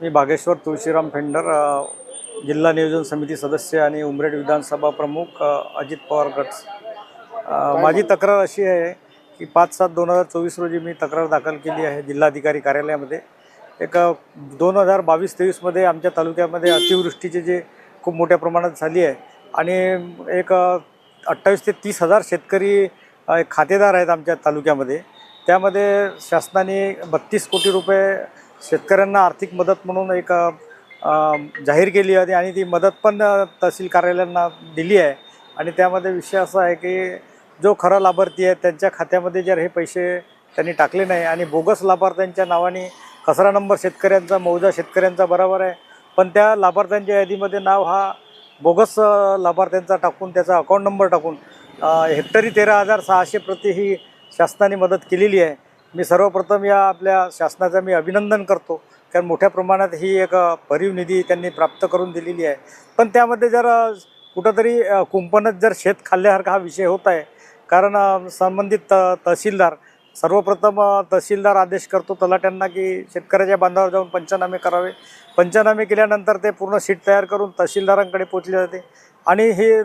मी Bageshwar Tulshiram fender जिल्हा नियोजन समिती सदस्य आणि उमरेड विधानसभा प्रमुख अजित पवार गट माझी तक्रार अशी आहे की पाच सात दोन हजार चोवीस रोजी मी तक्रार दाखल केली आहे जिल्हाधिकारी कार्यालयामध्ये. एक दोन हजार बावीस तेवीसमध्ये आमच्या तालुक्यामध्ये अतिवृष्टीचे जे खूप मोठ्या प्रमाणात झाली आहे आणि एक अठ्ठावीस ते तीस हजार शेतकरी एक खातेदार आहेत आमच्या तालुक्यामध्ये. त्यामध्ये शासनाने बत्तीस कोटी रुपये शेतकऱ्यांना आर्थिक मदत म्हणून एक जाहीर केली होती आणि ती मदत पण तहसील कार्यालयांना दिली आहे. आणि त्यामध्ये विषय असा आहे की जो खरा लाभार्थी आहे त्यांच्या खात्यामध्ये जर हे पैसे त्यांनी टाकले नाही आणि बोगस लाभार्थ्यांच्या नावाने कचरा नंबर शेतकऱ्यांचा मौजा शेतकऱ्यांचा बरोबर आहे पण त्या लाभार्थ्यांच्या यादीमध्ये नाव हा बोगस लाभार्थ्यांचा टाकून त्याचा अकाउंट नंबर टाकून हेक्टरी तेरा हजार सहाशे प्रति ही शासनाने मदत केलेली आहे. मी सर्वप्रथम या आपल्या शासनाचं मी अभिनंदन करतो. कारण मोठ्या प्रमाणात ही एक भरीव निधी त्यांनी प्राप्त करून दिलेली आहे. पण त्यामध्ये जर कुठंतरी कुंपणच जर शेत खाल्ल्यासारखा हा विषय होत आहे. कारण संबंधित त तहसीलदार सर्वप्रथम तहसीलदार आदेश करतो तलाट्यांना की शेतकऱ्याच्या बांधावर जाऊन पंचनामे करावे. पंचनामे केल्यानंतर ते पूर्ण शीट तयार करून तहसीलदारांकडे पोचले जाते. आणि हे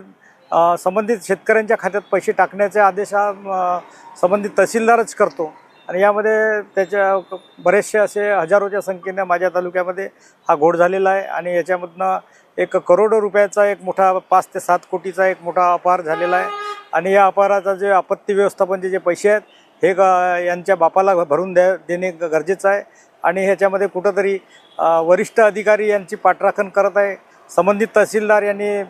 संबंधित शेतकऱ्यांच्या खात्यात पैसे टाकण्याचे आदेश हा संबंधित तहसीलदारच करतो. आणि यामध्ये त्याच्या बरेचसे असे हजारोच्या संख्येने माझ्या तालुक्यामध्ये हा घोड झालेला आहे. आणि याच्यामधनं एक करोडो रुपयाचा एक मोठा पाच ते सात कोटीचा एक मोठा अपार झालेला आहे. आणि या अपाराचा जे आपत्ती व्यवस्थापनचे जे पैसे आहेत हे ग यांच्या बापाला भरून द्या देणे ग- गरजेचं आहे. आणि ह्याच्यामध्ये कुठंतरी वरिष्ठ अधिकारी यांची पाठराखण करत आहे. संबंधित तहसीलदार यांनी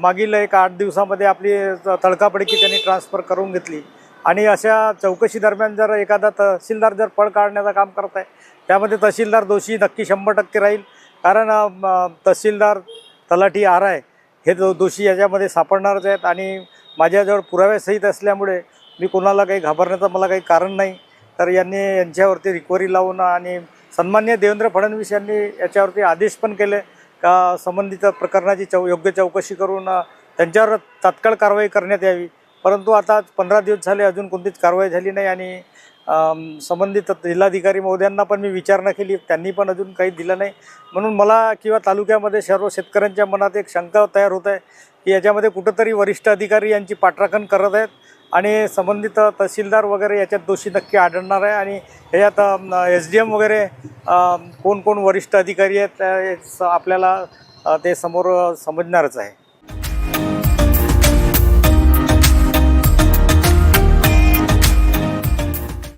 मागील एक आठ दिवसामध्ये आपली तडकापडकी त्यांनी ट्रान्सफर करून घेतली. आणि अशा चौकशी दरम्यान जर एखादा तहसीलदार जर पळ काढण्याचं काम करत आहे त्यामध्ये तहसीलदार दोषी नक्की शंभर टक्के राहील. कारण तहसीलदार तलाठी आर आहे हे दो दोषी याच्यामध्ये सापडणारच आहेत आणि माझ्याजवळ पुराव्यासहित असल्यामुळे मी कोणाला काही घाबरण्याचं मला काही कारण नाही. तर यांनी यांच्यावरती रिकव्हरी लावून आणि सन्मान्य देवेंद्र फडणवीस यांनी याच्यावरती आदेश पण केले का संबंधित प्रकरणाची चौ योग्य चौकशी करून त्यांच्यावर तात्काळ कारवाई करण्यात यावी. परंतु आता पंधरा दिवस झाले अजून कोणतीच कारवाई झाली नाही आणि संबंधित जिल्हाधिकारी महोदयांना पण मी विचारणा केली त्यांनी पण अजून काही दिलं नाही. म्हणून मला किंवा तालुक्यामध्ये सर्व शेतकऱ्यांच्या मनात एक शंका तयार होत आहे की याच्यामध्ये कुठंतरी वरिष्ठ अधिकारी यांची पाठराखण करत आहेत आणि संबंधित तहसीलदार वगैरे याच्यात दोषी नक्की आढळणार आहे आणि याच्यात एस डी एम वगैरे कोण कोण वरिष्ठ अधिकारी आहेत त्या- आपल्याला ते समोर समजणारच आहे.